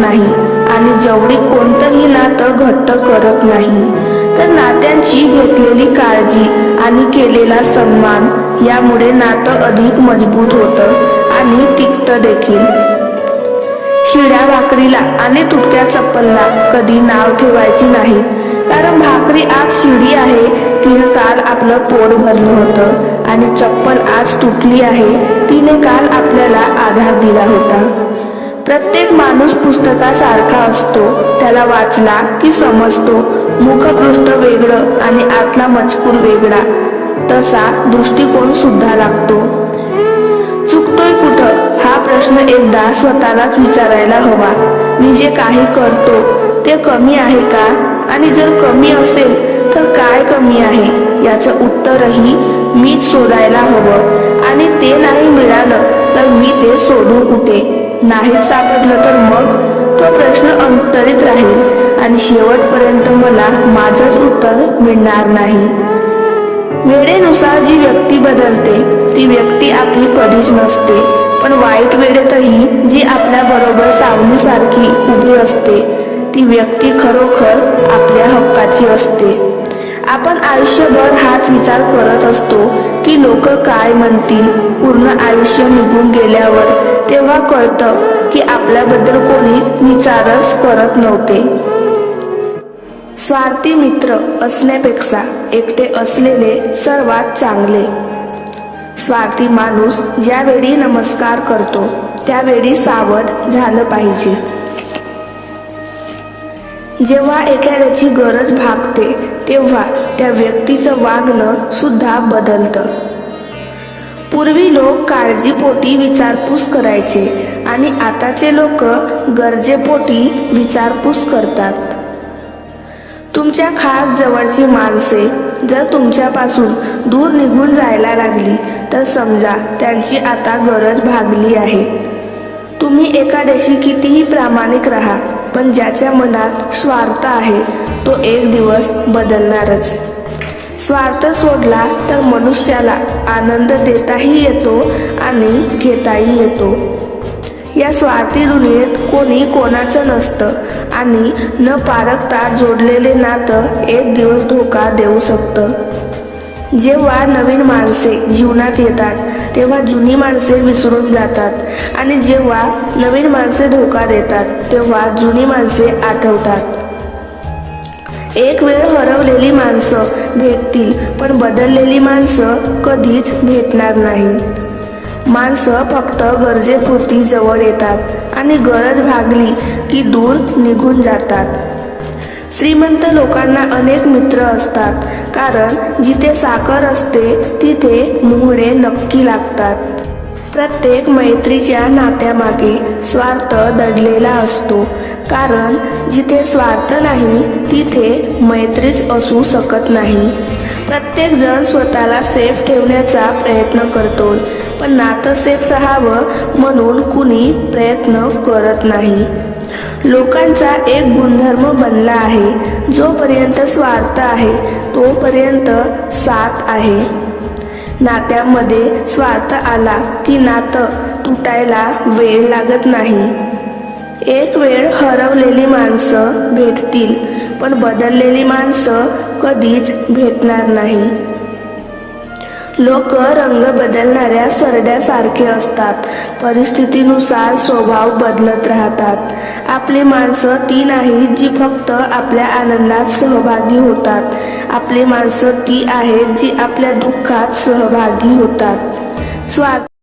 नाही. आणि जवळी कोणतंही नातं घट्ट करत नाही तर नात्यांची घेतलेली काळजी आणि केलेला सन्मान यामुळे नातं अधिक मजबूत होतं आणि टिकतं देखील. शिड्या भाकरीला आणि तुटक्या चप्पलला कधी नाव ठेवायची नाही कारण भाकरी आज शिडी आहे तिनं काल आपलं पोट भरलं होतं आणि चप्पल आज तुटली आहे तिने काल आपल्याला आधार दिला होता. प्रत्येक माणूस पुस्तकासारखा असतो. त्याला वाचला की समजतो. मुखपृष्ठ वेगळं आणि आतला मजकूर वेगळा. तसा दृष्टिकोन सुद्धा लागतो. चुकतोय कुठं? हा प्रश्न एकदा स्वतःलाच विचारायला हवा. मी जे काही करतो ते कमी आहे का? आणि जर कमी असेल तर काय कमी आहे? याचं उत्तरही मीच शोधायला हवं. आणि ते नाही मिळालं तर मी ते शोधू कुठे? नाहीच सापडलं तर मग? तो प्रश्न अंतरित राहील आणि शेवटपर्यंत मला माझंच उत्तर मिळणार नाही. वेळेनुसार जी व्यक्ती बदलते ती व्यक्ती आपली कधीच नसते पण वाईट वेळेतही जी आपल्या बरोबर सावलीसारखी उभी असते ती व्यक्ती खरोखर आपल्या हक्काची असते. आपण आयुष्यभर हाच विचार करत असतो की लोक काय म्हणतील पूर्ण आयुष्य निघून गेल्यावर तेव्हा कळतं की आपल्याबद्दल कोणीच विचारच करत नव्हते. स्वार्थी मित्र असण्यापेक्षा एकटे असलेले सर्वात चांगले. स्वार्थी माणूस ज्यावेळी नमस्कार करतो त्यावेळी सावध झालं पाहिजे. जेव्हा एखाद्याची गरज भागते तेव्हा त्या व्यक्तीचं वागणं सुद्धा बदलतं. पूर्वी लोक काळजीपोटी विचारपूस करायचे आणि आताचे लोक गरजेपोटी विचारपूस करतात. तुमच्या खास जवळची माणसे जर तुमच्यापासून दूर निघून जायला लागली तर समजा त्यांची आता गरज भागली आहे. तुम्ही एखाद्याशी कितीही प्रामाणिक राहा पण ज्याच्या मनात स्वार्थ आहे तो एक दिवस बदलणारच. स्वार्थ सोडला तर मनुष्याला आनंद देताही येतो आणि घेताही येतो. या स्वार्थी दुनियेत कोणी कोणाचं नसतं आणि न पारखता जोडलेले नातं एक दिवस धोका देऊ शकतं. जेव्हा नवीन माणसे जीवनात येतात तेव्हा जुनी माणसे विसरून जातात. आणि जेव्हा नवीन माणसे धोका देतात तेव्हा जुनी माणसे आठवतात. एक वेळ हरवलेली माणसं भेटतील पण बदललेली माणसं कधीच भेटणार नाहीत माणसं फक्त गरजेपुरती जवळ येतात आणि गरज भागली की दूर निघून जातात. श्रीमंत लोकांना अनेक मित्र असतात. कारण जिथे साखर असते तिथे मुहरे नक्की लागतात. प्रत्येक मैत्रीच्या नात्यामागे स्वार्थ दडलेला असतो. कारण जिथे स्वार्थ नाही तिथे मैत्रीच असू शकत नाही. प्रत्येक जण स्वतःला सेफ ठेवण्याचा प्रयत्न करतोय. पण नातं सेफ राहावं म्हणून कुणी प्रयत्न करत नाही. लोकांचा एक गुणधर्म बनला आहे. जोपर्यंत स्वार्थ आहे तोपर्यंत साथ आहे. नात्यामध्ये स्वार्थ आला की नातं तुटायला वेळ लागत नाही. एक वेळ हरवलेली माणसं भेटतील पण बदललेली माणसं कधीच भेटणार नाही. लोक रंग बदलणाऱ्या सरड्यासारखे असतात. परिस्थितीनुसार स्वभाव बदलत राहतात. आपली माणसं ती नाहीत जी फक्त आपल्या आनंदात सहभागी होतात. आपली माणसं ती आहेत जी आपल्या दुःखात सहभागी होतात. स्वार्थ